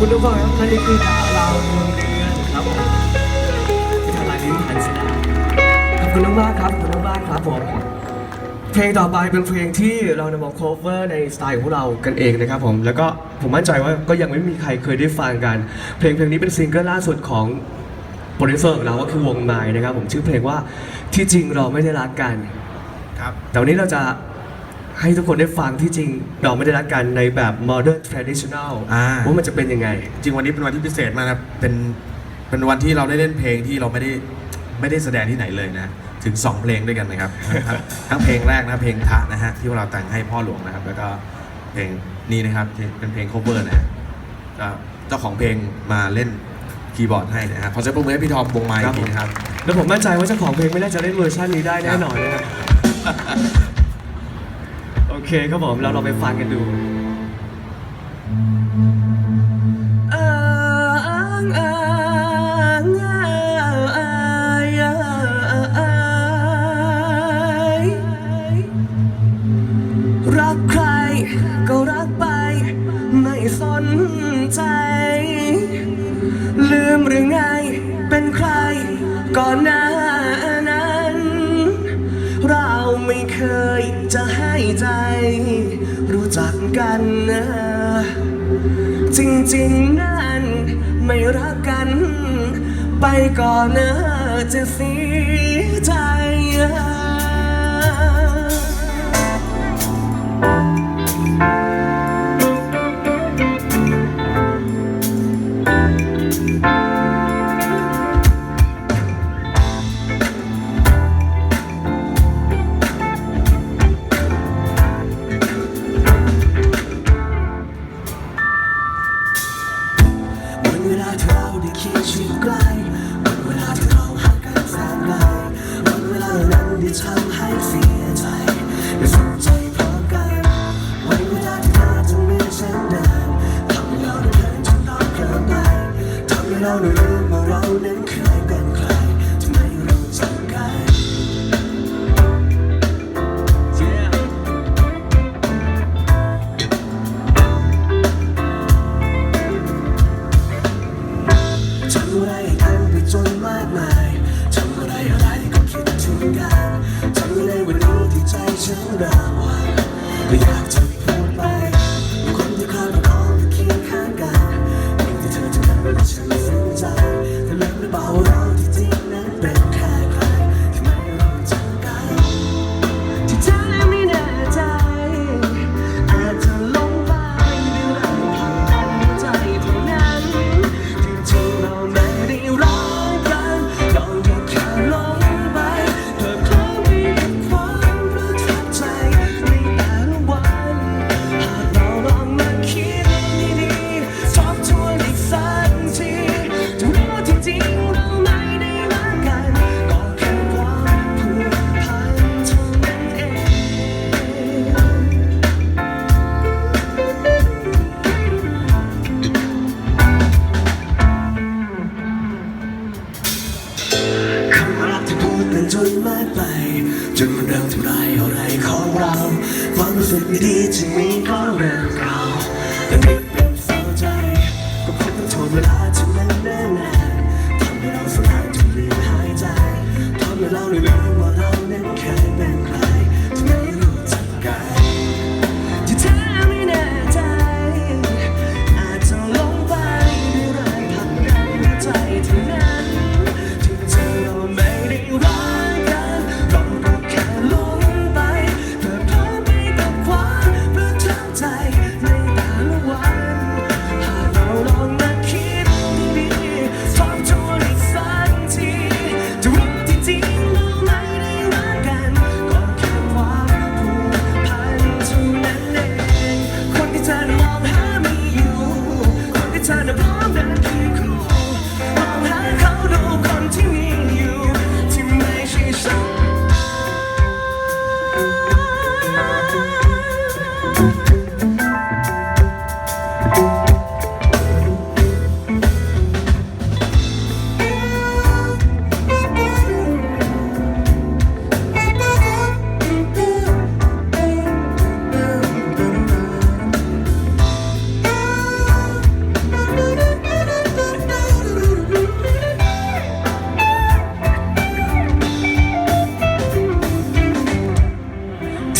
คุณทุกคนครับนี่คือดาวดวงเดือนครับผมพิธาลายลิ้นพันธ์สดาขอบคุณมากครับขอบคุณมากครับผมเพลงต่อไปเป็นเพลงที่เรานำมา cover ในสไตล์ของเรากันเองนะครับผมแล้วก็ผมมั่นใจว่าก็ยังไม่มีใครเคยได้ฟังกัน เพลงเพลงนี้เป็นซิงเกิลล่าสุดของโปรดิวเซอร์ของเราก็คือวงไม้นะครับผมชื่อเพลงว่าที่จริงเราไม่ได้รักกันครับแต่วันนี้เราจะ ให้ทุกคนได้ฟังที่จริง เราไม่ได้รักกันในแบบ modern traditional อ่า ว่ามันจะเป็นยังไง จริงวันนี้เป็นวันที่พิเศษมากนะครับ เป็น เป็นวันที่เราได้เล่นเพลงที่เราไม่ได้ ไม่ได้แสดงที่ไหนเลยนะ ถึง 2 เพลงด้วยกันนะครับ ทั้งทั้งเพลงแรกนะ เพลงทะนะฮะ ที่เราแต่งให้พ่อหลวงนะครับ แล้วก็เพลงนี้นะครับที่เป็นเพลง cover นะฮะก็เจ้าของเพลงมาเล่นคีย์บอร์ดให้นะฮะ ขอเสียงปรบมือให้พี่ทอมวงไม้อีกทีนะครับ แล้วผมมั่นใจว่าเจ้าของเพลงไม่น่าจะเล่นเวอร์ชันนี้ได้แน่นอนนะครับโอ เคครับผมเราลองไปฟังกันดูรักใครก็รักไป ไม่สนใจ ลืมหรือไง เป็นใครก่อนหน้า นะจริงๆนั้นไม่รักกัน ไปก่อนนะจะเสียใจ ทำให้เสียใจได้สนใจพร้อมกันวันเวลาที่เธอจะไม่เช่นเดิมทำให้เราได้เดินจนเราเกินไปทำให้เราได้ลืมว่าเรานั้นเคยเป็นใครทำไมเราจักกัน Yeah. ทำอะไรกันไปจนมากมาย จนมันเริ่มทำลายอะไรของเราความรู้สึกดีๆที่มีก็เริ่มเก่าแต่ไม่เป็นเศร้าใจก็คงต้องทนเวลาที่มันเนิ่นนานทำให้เราสลายจนลืมหายใจทำให้เราได้ลืมว่าเรานั้นเคยเป็นใครที่ไม่รู้จักกันที่เธอไม่แน่ใจ อาจจะลงไปด้วยรักพักกันในใจเท่า and all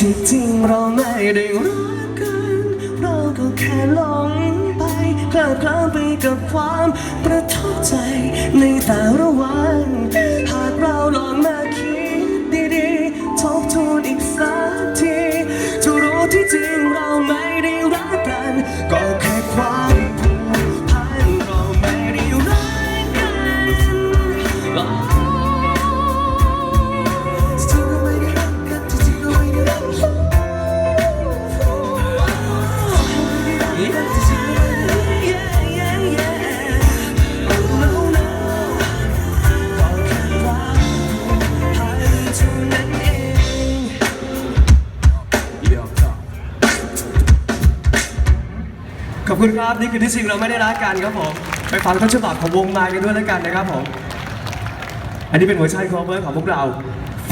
ที่จริงเราไม่ได้รักกัน เราก็แค่หลงไปกล้ากล้าไปกับความประทับใจในแต่ละวัน ขอบคุณครับนี่คือที่จริงเราไม่ได้รักกันครับผม ไปฟังต้นฉบับของวงมากันด้วยแล้วกันนะครับผม อันนี้เป็นเวอร์ชัน cover ของพวกเรา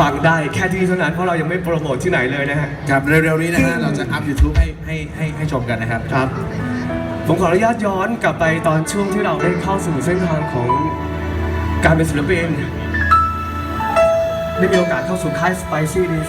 ฟังได้แค่ที่นี่เท่านั้นเพราะเรายังไม่โปรโมทที่ไหนเลยนะฮะ ครับเร็วๆนี้นะฮะเราจะอัพ YouTube ให้ให้ให้ให้ชมกันนะครับ ครับ ผมขออนุญาตย้อนกลับไปตอนช่วงที่เราได้เข้าสู่เส้นทางของการเป็นศิลปินได้มีโอกาสเข้าสู่ค่าย Spicy d i s